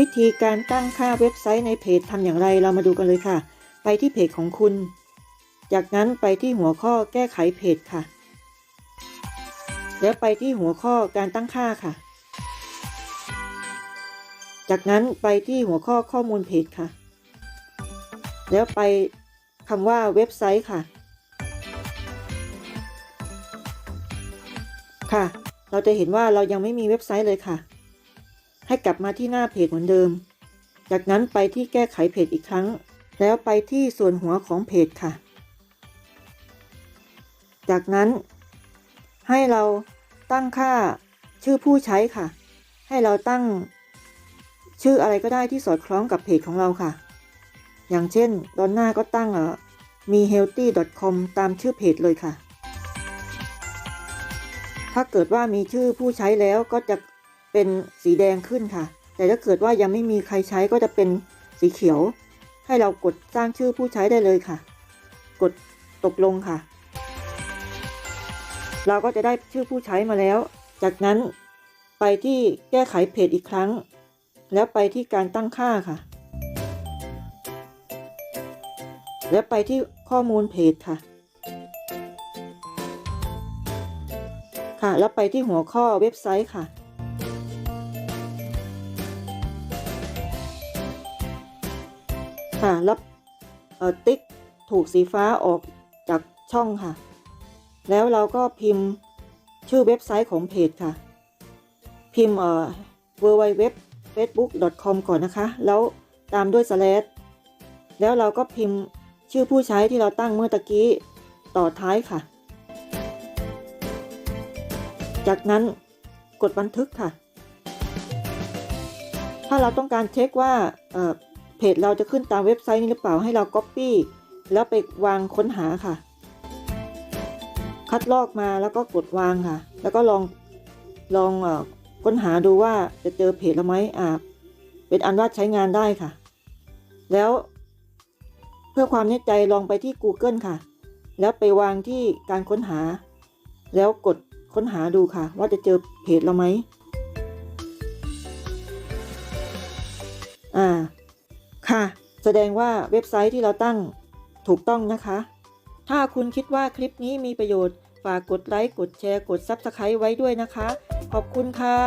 วิธีการตั้งค่าเว็บไซต์ในเพจทำอย่างไรเรามาดูกันเลยค่ะ ไปที่เพจของคุณ จากนั้นไปที่หัวข้อแก้ไขเพจค่ะ แล้วไปที่หัวข้อการตั้งค่าค่ะ จากนั้นไปที่หัวข้อข้อมูลเพจค่ะ แล้วไปคำว่าเว็บไซต์ค่ะ ค่ะ เราจะเห็นว่าเรายังไม่มีเว็บไซต์เลยค่ะ ให้กลับมาที่หน้าเพจเหมือนเดิม จากนั้นไปที่แก้ไขเพจอีกครั้ง แล้วไปที่ส่วนหัวของเพจค่ะ จากนั้น ให้เราตั้งค่าชื่อผู้ใช้ค่ะ ให้เราตั้ง ชื่ออะไรก็ได้ที่สอดคล้องกับเพจของเราค่ะ อย่างเช่นดอนน้าก็ตั้งอ่อมี healthy.com ตามชื่อเพจเลยค่ะถ้าเกิดว่ามีชื่อผู้ใช้แล้วก็จะ เป็นสีแดงขึ้นค่ะ แต่ถ้าเกิดว่ายังไม่มีใครใช้ก็จะเป็นสีเขียว ให้เรากดสร้างชื่อผู้ใช้ได้เลยค่ะ กดตกลงค่ะ เราก็จะได้ชื่อผู้ใช้มาแล้ว จากนั้นไปที่แก้ไขเพจอีกครั้ง แล้วไปที่การตั้งค่าค่ะ แล้วไปที่ข้อมูลเพจค่ะค่ะ แล้วไปที่หัวข้อเว็บไซต์ค่ะ ค่ะแล้วติ๊กถูกสีฟ้าออกจากช่องค่ะ แล้วเราก็พิมพ์ชื่อเว็บไซต์ของเพจค่ะ พิมพ์เอ่อ www facebook com ก่อนนะคะ แล้วตามด้วย slash แล้วเราก็พิมพ์ชื่อผู้ใช้ที่เราตั้งเมื่อตะกี้ต่อท้ายค่ะ จากนั้นกดบันทึกค่ะ ถ้าเราต้องการเช็คว่า เพจเราจะขึ้นตามเว็บไซต์นี้หรือเปล่าให้เรา Copy แล้วไปวางค้นหาค่ะ คัดลอกมาแล้วก็กดวางค่ะ แล้วก็ลองลองอค้นหาดูว่าจะเจอเพจเราไหมอ่าเป็นอันว่าใช้งานได้ค่ะ แล้ว เพื่อความแน่ใจลองไปที่ Google ค่ะ แล้วไปวางที่การค้นหา แล้วกดค้นหาดูค่ะ ว่าจะเจอเพจเราไหมอ่า ค่ะ แสดงว่าเว็บไซต์ที่เราตั้งถูกต้องนะคะ ถ้าคุณคิดว่าคลิปนี้มีประโยชน์ ฝากกดไลค์ กดแชร์ กด Subscribe ไว้ด้วยนะคะ ขอบคุณค่ะ